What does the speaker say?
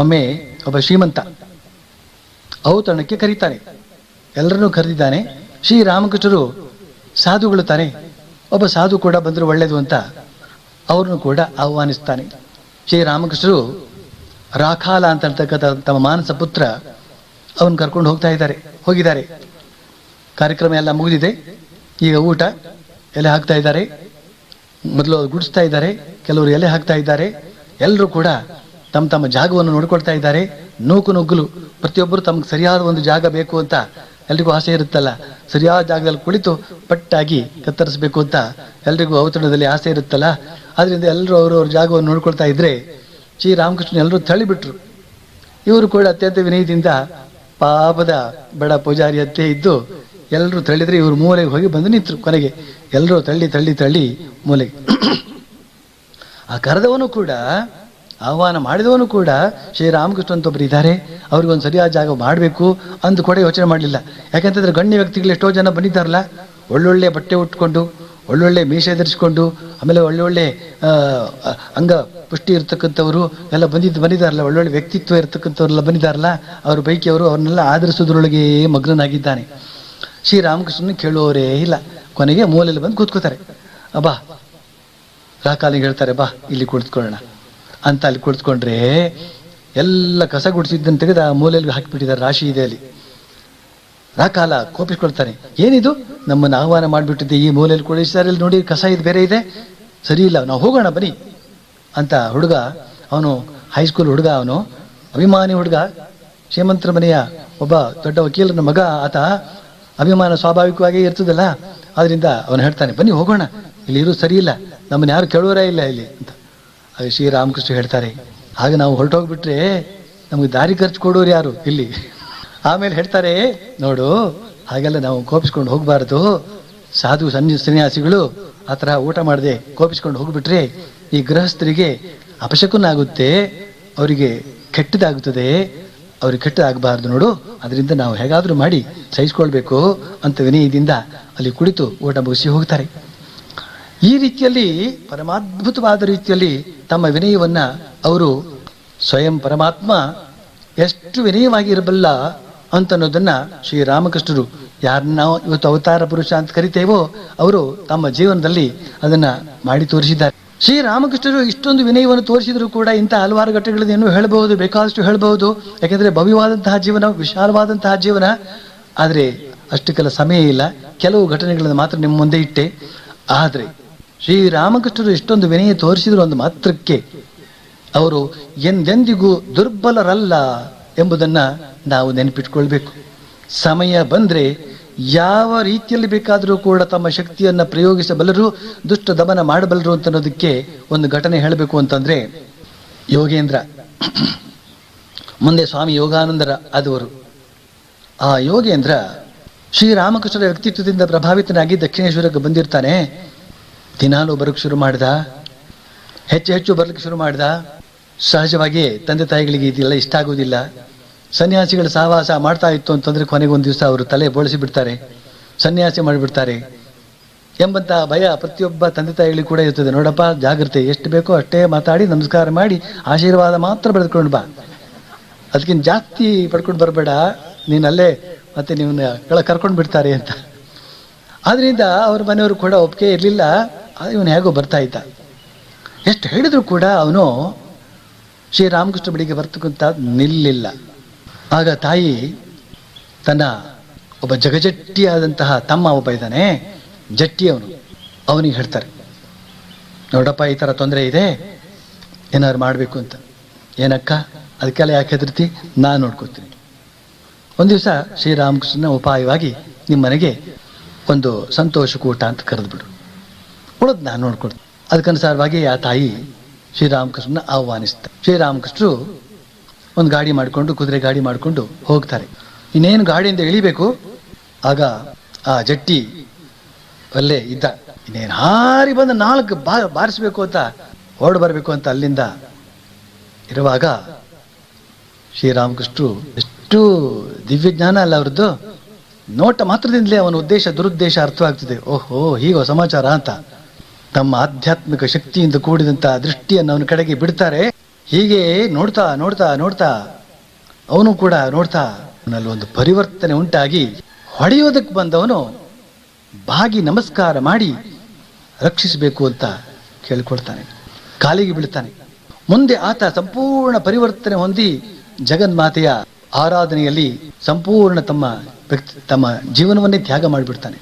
ಒಮ್ಮೆ ಒಬ್ಬ ಶ್ರೀಮಂತ ಔತಣಕ್ಕೆ ಕರೀತಾನೆ ಎಲ್ಲರನ್ನೂ ಕರೆದಿದ್ದಾನೆ, ಶ್ರೀರಾಮಕೃಷ್ಣರು ಸಾಧುಗಳು ತಾನೆ ಒಬ್ಬ ಸಾಧು ಕೂಡ ಬಂದರೂ ಒಳ್ಳೆಯದು ಅಂತ ಅವ್ರನ್ನು ಕೂಡ ಆಹ್ವಾನಿಸ್ತಾನೆ. ಶ್ರೀರಾಮಕೃಷ್ಣರು ರಾಖಾಲ ಅಂತ ಹೇಳ್ತಕ್ಕಂಥ ತಮ್ಮ ಮಾನಸ ಪುತ್ರ ಅವನು ಕರ್ಕೊಂಡು ಹೋಗ್ತಾ ಇದ್ದಾರೆ, ಹೋಗಿದ್ದಾರೆ. ಕಾರ್ಯಕ್ರಮ ಎಲ್ಲ ಮುಗಿದಿದೆ. ಈಗ ಊಟ ಎಲೆ ಹಾಕ್ತಾ ಇದ್ದಾರೆ. ಮೊದಲು ಗುಡಿಸ್ತಾ ಇದ್ದಾರೆ, ಕೆಲವರು ಎಲೆ ಹಾಕ್ತಾ ಇದ್ದಾರೆ. ಎಲ್ಲರೂ ಕೂಡ ತಮ್ಮ ತಮ್ಮ ಜಾಗವನ್ನು ನೋಡ್ಕೊಳ್ತಾ ಇದ್ದಾರೆ. ನೂಕು ನುಗ್ಗಲು. ಪ್ರತಿಯೊಬ್ಬರು ತಮಗೆ ಸರಿಯಾದ ಒಂದು ಜಾಗ ಬೇಕು ಅಂತ ಎಲ್ರಿಗೂ ಆಸೆ ಇರುತ್ತಲ್ಲ? ಸರಿಯಾದ ಜಾಗದಲ್ಲಿ ಕುಳಿತು ಪಟ್ಟಾಗಿ ಕತ್ತರಿಸಬೇಕು ಅಂತ ಎಲ್ರಿಗೂ ಅವತರಣದಲ್ಲಿ ಆಸೆ ಇರುತ್ತಲ್ಲ? ಅದರಿಂದ ಎಲ್ಲರೂ ಅವರು ಅವ್ರ ಜಾಗವನ್ನು ನೋಡ್ಕೊಳ್ತಾ ಇದ್ರೆ ಶ್ರೀರಾಮಕೃಷ್ಣ ಎಲ್ಲರೂ ತಳ್ಳಿಬಿಟ್ರು. ಇವರು ಕೂಡ ಅತ್ಯಂತ ವಿನಯದಿಂದ ಪಾಪದ ಬಡ ಪೂಜಾರಿ ಅತ್ತೆ ಇದ್ದು ಎಲ್ಲರೂ ತಳ್ಳಿದ್ರೆ ಇವರು ಮೂಲೆಗೆ ಹೋಗಿ ಬಂದು ನಿಂತರು ಕೊನೆಗೆ. ಎಲ್ಲರೂ ತಳ್ಳಿ ತಳ್ಳಿ ತಳ್ಳಿ ಮೂಲೆಗೆ. ಆ ಕರೆದವನು ಕೂಡ ಆಹ್ವಾನ ಮಾಡಿದವನು ಕೂಡ ಶ್ರೀರಾಮಕೃಷ್ಣ ಅಂತ ಒಬ್ಬರು ಇದ್ದಾರೆ ಅವ್ರಿಗೊಂದು ಸರಿಯಾದ ಜಾಗ ಮಾಡಬೇಕು ಅಂದು ಕೂಡ ಯೋಚನೆ ಮಾಡಲಿಲ್ಲ. ಯಾಕಂತಂದ್ರೆ ಗಣ್ಯ ವ್ಯಕ್ತಿಗಳು ಎಷ್ಟೋ ಜನ ಬಂದಿದ್ದಾರಲ್ಲ, ಒಳ್ಳೊಳ್ಳೆ ಬಟ್ಟೆ ಉಟ್ಕೊಂಡು, ಒಳ್ಳೊಳ್ಳೆ ಮೀಸೆ ಧರಿಸ್ಕೊಂಡು, ಆಮೇಲೆ ಒಳ್ಳೊಳ್ಳೆ ಅಂಗ ಪುಷ್ಟಿ ಇರ್ತಕ್ಕಂಥವ್ರು ಎಲ್ಲ ಬಂದಿದ್ದು ಬಂದಿದ್ದಾರಲ್ಲ, ಒಳ್ಳೊಳ್ಳೆ ವ್ಯಕ್ತಿತ್ವ ಇರ್ತಕ್ಕಂಥವ್ರೆಲ್ಲ ಬಂದಿದ್ದಾರಲ್ಲ, ಅವ್ರ ಬೈಕಿಯವರು ಅವರು ಅವ್ರನ್ನೆಲ್ಲ ಆಧರಿಸೋದ್ರೊಳಗೆ ಮಗ್ನನಾಗಿದ್ದಾನೆ. ಶ್ರೀರಾಮಕೃಷ್ಣನ ಕೇಳೋರೇ ಇಲ್ಲ. ಕೊನೆಗೆ ಮೂಲೆಯಲ್ಲಿ ಬಂದು ಕೂತ್ಕೋತಾರೆ. ಅಬ್ಬಾ, ರಾಕಾಲಿಗೆ ಹೇಳ್ತಾರೆ, ಬಾ, ಇಲ್ಲಿ ಕುಳಿತುಕೊಳ್ಳೋಣ. ಅಂತ ಅಲ್ಲಿ ಕುಳಿತುಕೊಂಡ್ರೆ ಎಲ್ಲ ಕಸ ಗುಡಿಸಿದ್ದನ್ನು ತೆಗೆದು ಆ ಮೂಲೆಯಲ್ಲಿ ಹಾಕಿಬಿಟ್ಟಿದ್ದಾರೆ ರಾಶಿ ಇದೆ ಅಲ್ಲಿ. ರಾಕಾಲ ಕೋಪಿಸ್ಕೊಳ್ತಾನೆ. ಏನಿದು? ನಮ್ಮನ್ನು ಆಹ್ವಾನ ಮಾಡಿಬಿಟ್ಟಿದ್ದೆ, ಈ ಮೂಲೆಯಲ್ಲಿ ಕುಳಿಸಿದ್ದಾರೆ ಇಲ್ಲಿ ನೋಡಿ ಕಸ ಇದು ಬೇರೆ ಇದೆ. ಸರಿ ಇಲ್ಲ, ನಾವು ಹೋಗೋಣ, ಬನ್ನಿ ಅಂತ ಹುಡುಗ ಅವನು ಹೈಸ್ಕೂಲ್ ಹುಡುಗ ಅವನು, ಅಭಿಮಾನಿ ಹುಡುಗ, ಶ್ರೀಮಂತರ ಮನೆಯ ಒಬ್ಬ ದೊಡ್ಡ ವಕೀಲನ ಮಗ ಆತ ಅಭಿಮಾನ ಸ್ವಾಭಾವಿಕವಾಗಿ ಇರ್ತದಲ್ಲ ಅದರಿಂದ ಅವನು ಹೇಳ್ತಾನೆ, ಬನ್ನಿ ಹೋಗೋಣ, ಇಲ್ಲಿ ಇರೋದು ಸರಿ ಇಲ್ಲ, ನಮ್ಮನ್ನು ಯಾರು ಕೇಳೋರೇ ಇಲ್ಲ ಇಲ್ಲಿ ಅಂತ. ಆಗ ಶ್ರೀರಾಮಕೃಷ್ಣ ಹೇಳ್ತಾರೆ. ಹಾಗೆ ನಾವು ಹೊರಟೋಗ್ಬಿಟ್ರೆ ನಮಗೆ ದಾರಿ ಖರ್ಚು ಕೊಡೋರು ಯಾರು? ಇಲ್ಲಿ. ಆಮೇಲೆ ಹೇಳ್ತಾರೆ, ನೋಡು, ಹಾಗೆಲ್ಲ ನಾವು ಕೋಪಿಸ್ಕೊಂಡು ಹೋಗಬಾರ್ದು. ಸಾಧು ಸನ್ನಿ, ಸನ್ಯಾಸಿಗಳು ಆ ಥರ ಊಟ ಮಾಡದೆ ಕೋಪಿಸ್ಕೊಂಡು ಹೋಗ್ಬಿಟ್ರೆ ಈ ಗೃಹಸ್ಥರಿಗೆ ಅಪಶಕುನ ಆಗುತ್ತೆ ಅವರಿಗೆ ಕೆಟ್ಟದಾಗುತ್ತದೆ. ಅವ್ರಿಗೆ ಕೆಟ್ಟದಾಗಬಾರ್ದು ನೋಡು. ಅದರಿಂದ ನಾವು ಹೇಗಾದರೂ ಮಾಡಿ ಸಹಿಸ್ಕೊಳ್ಬೇಕು ಅಂತ ವಿನಯದಿಂದ ಅಲ್ಲಿ ಕುಳಿತು ಊಟ ಮುಗಿಸಿ ಹೋಗ್ತಾರೆ. ಈ ರೀತಿಯಲ್ಲಿ ಪರಮಾದ್ಭುತವಾದ ರೀತಿಯಲ್ಲಿ ತಮ್ಮ ವಿನಯವನ್ನ ಅವರು ಸ್ವಯಂ ಪರಮಾತ್ಮ ಎಷ್ಟು ವಿನಯವಾಗಿ ಇರಬಲ್ಲ ಅಂತ ಅನ್ನೋದನ್ನ ಶ್ರೀರಾಮಕೃಷ್ಣರು ಯಾರನ್ನ ಇವತ್ತು ಅವತಾರ ಪುರುಷ ಅಂತ ಕರಿತೇವೋ ಅವರು ತಮ್ಮ ಜೀವನದಲ್ಲಿ ಅದನ್ನ ಮಾಡಿ ತೋರಿಸಿದ್ದಾರೆ. ಶ್ರೀರಾಮಕೃಷ್ಣರು ಇಷ್ಟೊಂದು ವಿನಯವನ್ನು ತೋರಿಸಿದರೂ ಕೂಡ ಇಂಥ ಹಲವಾರು ಘಟನೆಗಳನ್ನು ಏನು ಹೇಳಬಹುದು, ಬೇಕಾದಷ್ಟು ಹೇಳಬಹುದು. ಯಾಕೆಂದರೆ ಭವ್ಯವಾದಂತಹ ಜೀವನ, ವಿಶಾಲವಾದಂತಹ ಜೀವನ. ಆದರೆ ಅಷ್ಟಕ್ಕೆಲ್ಲ ಸಮಯ ಇಲ್ಲ. ಕೆಲವು ಘಟನೆಗಳನ್ನು ಮಾತ್ರ ನಿಮ್ಮ ಮುಂದೆ ಇಟ್ಟೆ. ಆದರೆ ಶ್ರೀರಾಮಕೃಷ್ಣರು ಇಷ್ಟೊಂದು ವಿನಯ ತೋರಿಸಿದ್ರು ಒಂದು ಮಾತ್ರಕ್ಕೆ ಅವರು ಎಂದೆಂದಿಗೂ ದುರ್ಬಲರಲ್ಲ ಎಂಬುದನ್ನ ನಾವು ನೆನಪಿಟ್ಕೊಳ್ಬೇಕು. ಸಮಯ ಬಂದ್ರೆ ಯಾವ ರೀತಿಯಲ್ಲಿ ಬೇಕಾದರೂ ಕೂಡ ತಮ್ಮ ಶಕ್ತಿಯನ್ನ ಪ್ರಯೋಗಿಸಬಲ್ಲರು, ದುಷ್ಟ ದಮನ ಮಾಡಬಲ್ಲರು ಅಂತ ಅನ್ನೋದಕ್ಕೆ ಒಂದು ಘಟನೆ ಹೇಳಬೇಕು ಅಂತಂದ್ರೆ, ಯೋಗೇಂದ್ರ. ಮುಂದೆ ಸ್ವಾಮಿ ಯೋಗಾನಂದರ ಆದವರು. ಆ ಯೋಗೇಂದ್ರ ಶ್ರೀರಾಮಕೃಷ್ಣರ ವ್ಯಕ್ತಿತ್ವದಿಂದ ಪ್ರಭಾವಿತನಾಗಿ ದಕ್ಷಿಣೇಶ್ವರಕ್ಕೆ ಬಂದಿರ್ತಾನೆ. ದಿನಾಲು ಬರೋಕ್ಕೆ ಶುರು ಮಾಡ್ದ? ಹೆಚ್ಚು ಹೆಚ್ಚು ಬರ್ಲಿಕ್ಕೆ ಶುರು ಮಾಡ್ದ? ಸಹಜವಾಗಿ ತಂದೆ ತಾಯಿಗಳಿಗೆ ಇದೆಲ್ಲ ಇಷ್ಟ ಆಗುವುದಿಲ್ಲ. ಸನ್ಯಾಸಿಗಳು ಸಹವಾಸ ಮಾಡ್ತಾ ಇತ್ತು ಅಂತಂದ್ರೆ ಕೊನೆಗೆ ಒಂದು ದಿವಸ ಅವರು ತಲೆ ಬೋಳಿಸಿ ಬಿಡ್ತಾರೆ. ಸನ್ಯಾಸಿ ಮಾಡಿಬಿಡ್ತಾರೆ. ಎಂಬಂತಹ ಭಯ ಪ್ರತಿಯೊಬ್ಬ ತಂದೆ ತಾಯಿಗಳಿಗೆ ಕೂಡ ಇರ್ತದೆ. ನೋಡಪ್ಪ, ಜಾಗ್ರತೆ, ಎಷ್ಟು ಬೇಕೋ ಅಷ್ಟೇ ಮಾತಾಡಿ, ನಮಸ್ಕಾರ ಮಾಡಿ, ಆಶೀರ್ವಾದ ಮಾತ್ರ ಬೆಳೆದುಕೊಂಡು ಬಾ. ಅದಕ್ಕಿಂತ ಜಾಸ್ತಿ ಪಡ್ಕೊಂಡು ಬರಬೇಡ. ಅಲ್ಲೇ ಮತ್ತೆ ನಿಮ್ಮನ್ನ ಕೆಳ ಕರ್ಕೊಂಡು ಬಿಡ್ತಾರೆ ಅಂತ. ಆದ್ದರಿಂದ ಅವ್ರ ಮನೆಯವರು ಕೂಡ ಒಪ್ಪಿಗೆ ಇರಲಿಲ್ಲ. ಇವನು ಹೇಗೋ ಬರ್ತಾ ಇದ್ದ. ಎಷ್ಟು ಹೇಳಿದ್ರು ಕೂಡ ಅವನು ಶ್ರೀರಾಮಕೃಷ್ಣ ಬಳಿಗೆ ಬರ್ತಕ್ಕಂಥ ನಿಲ್ಲಿಲ್ಲ. ಆಗ ತಾಯಿ ತನ್ನ ಒಬ್ಬ ಜಗಜಟ್ಟಿಯಾದಂತಹ ತಮ್ಮ ಒಬ್ಬ ಇದ್ದಾನೆ ಜಟ್ಟಿ ಅವನು ಅವನಿಗೆ ಹೇಳ್ತಾರೆ, ನೋಡಪ್ಪ, ಈ ಥರ ತೊಂದರೆ ಇದೆ, ಏನಾದ್ರು ಮಾಡಬೇಕು ಅಂತ. ಏನಕ್ಕ, ಅದಕ್ಕೆಲ್ಲ ಯಾಕೆ ಹೆದರ್ತಿ? ನಾನು ನೋಡ್ಕೋತೀನಿ. ಒಂದು ದಿವಸ ಶ್ರೀರಾಮಕೃಷ್ಣನ ಉಪಾಯವಾಗಿ ನಿಮ್ಮ ಮನೆಗೆ ಒಂದು ಸಂತೋಷ ಕೂಟ ಅಂತ ಕರೆದ್ಬಿಡು. ಉಳಿದ್ ನಾನು ನೋಡ್ಕೊಡ್ತೀನಿ ಅದಕ್ಕನುಸಾರವಾಗಿ ಆ ತಾಯಿ ಶ್ರೀರಾಮಕೃಷ್ಣನ ಆಹ್ವಾನಿಸ್ತಾರೆ. ಶ್ರೀರಾಮಕೃಷ್ಣರು ಒಂದು ಗಾಡಿ ಮಾಡಿಕೊಂಡು, ಕುದುರೆ ಗಾಡಿ ಮಾಡಿಕೊಂಡು ಹೋಗ್ತಾರೆ. ಇನ್ನೇನು ಗಾಡಿಯಿಂದ ಇಳಿಬೇಕು? ಆಗ ಆ ಜಟ್ಟಿ ಅಲ್ಲೇ ಇದ್ದ. ಇನ್ನೇನು ಹಾರಿ ಬಂದು ನಾಲ್ಕು ಬಾ, ಬಾರಿಸ್ಬೇಕು ಅಂತ ಹೊರಡು ಬರಬೇಕು ಅಂತ ಅಲ್ಲಿಂದ ಇರುವಾಗ ಶ್ರೀರಾಮಕೃಷ್ಣರು ಎಷ್ಟು ದಿವ್ಯ ಜ್ಞಾನ ಅಲ್ಲ ಅವ್ರದ್ದು. ನೋಟ ಮಾತ್ರದಿಂದಲೇ ಅವನ ಉದ್ದೇಶ, ದುರುದ್ದೇಶ ಅರ್ಥವಾಗ್ತದೆ. ಓಹೋ, ಹೀಗೋ ಸಮಾಚಾರ ಅಂತ. ತಮ್ಮ ಆಧ್ಯಾತ್ಮಿಕ ಶಕ್ತಿಯಿಂದ ಕೂಡಿದಂತ ದೃಷ್ಟಿಯನ್ನು ಅವನ ಕಡೆಗೆ ಬಿಡ್ತಾರೆ. ಹೀಗೆ ನೋಡ್ತಾ ನೋಡ್ತಾ ನೋಡ್ತಾ, ಅವನು ಕೂಡ ನೋಡ್ತಾ, ಅವನಲ್ಲಿ ಒಂದು ಪರಿವರ್ತನೆ ಉಂಟಾಗಿ ಹೊಡೆಯೋದಕ್ಕೆ ಬಂದವನು ಬಾಗಿ ನಮಸ್ಕಾರ ಮಾಡಿ ರಕ್ಷಿಸಬೇಕು ಅಂತ ಕೇಳಿಕೊಳ್ತಾನೆ, ಕಾಲಿಗೆ ಬೀಳ್ತಾನೆ. ಮುಂದೆ ಆತ ಸಂಪೂರ್ಣ ಪರಿವರ್ತನೆ ಹೊಂದಿ ಜಗನ್ಮಾತೆಯ ಆರಾಧನೆಯಲ್ಲಿ ಸಂಪೂರ್ಣ ತಮ್ಮ ವ್ಯಕ್ತಿ, ತಮ್ಮ ಜೀವನವನ್ನೇ ತ್ಯಾಗ ಮಾಡಿಬಿಡ್ತಾನೆ.